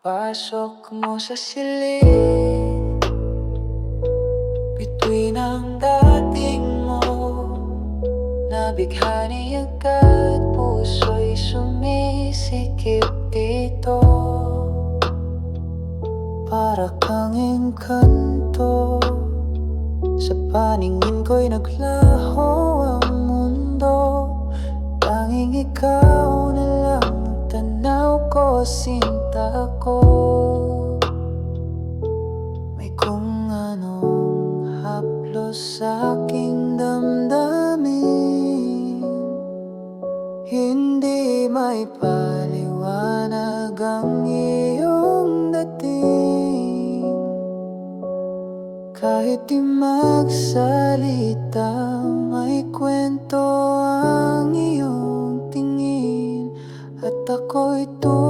Pagpasok mo sa silid. Bituin ang dating mo. Nabighani agad Puso'y sumisikip dito. Para kang engkanto. Sa paningin ko'y naglaho ang mundo. Tanging ikaw na lang ang tanaw ko, sinta haplos sa aking damdamin. Hindi may paliwanag ang iyong dating. Kahit di magsalita May kwento ang iyong tingin. At ako'y tulala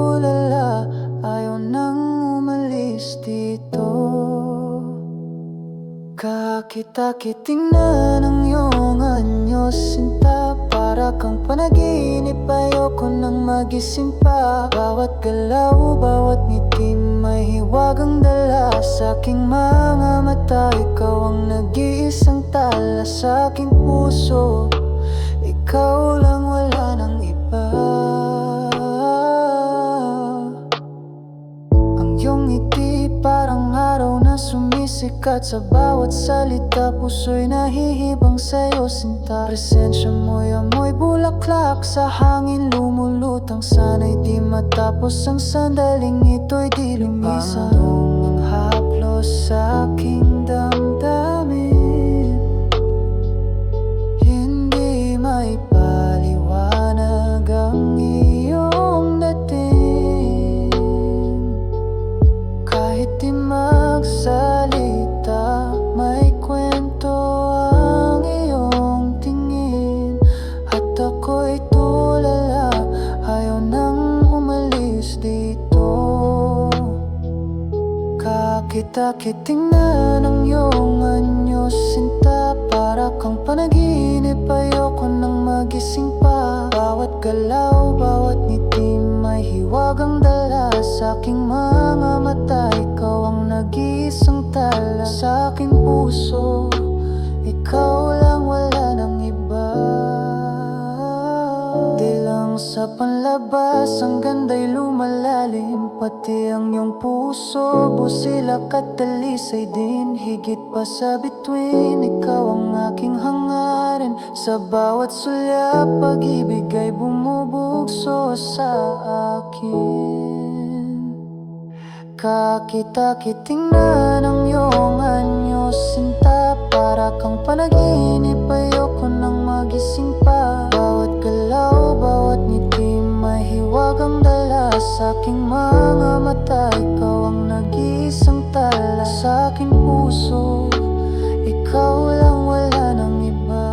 Kakita-kiting na ng iyong anyo Sinta para kang panaginip. Ayoko nang magising pa. Bawat galaw, bawat ngiti May hiwagang dala. Sa aking mga mata Ikaw ang nag-iisang tala. Sa aking puso Ikaw sumisikat Sa bawat salita. Puso'y nahihibang sa'yo sinta. Presensya mo'y amoy bulaklak. Sa hangin lumulutang Sana'y di matapos. Ang sandaling ito'y di lumisan ang haplos sa aking Kakita-kiting na ng iyong anyo Sinta para kang panaginip. Ayoko nang magising pa. Bawat galaw, bawat ngiti May hiwagang dala. Sa aking mga mata Ikaw ang nag-iisang tala. Sa aking puso Ikaw lumalalim Pati ang iyong puso Busilak at dalisay din Higit pa sa bituin. Ikaw ang aking hangarin Sa bawat sulyap Pag-ibig ay bumubugso sa akin. Kakita-kiting na ng iyong anyo Sinta para kang panaginip Ayoko nang magising pa. Bawat galaw, bawat ngiti May hiwagang dala Sa aking mga mata Ikaw ang nag-iisang tala Sa aking puso. Ikaw lang wala nang iba.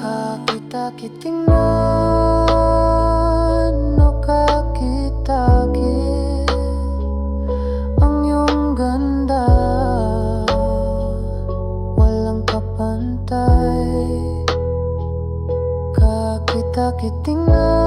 Kakita-kiting na No kakita-kit. Ang iyong ganda Walang kapantay. Kakita-kiting na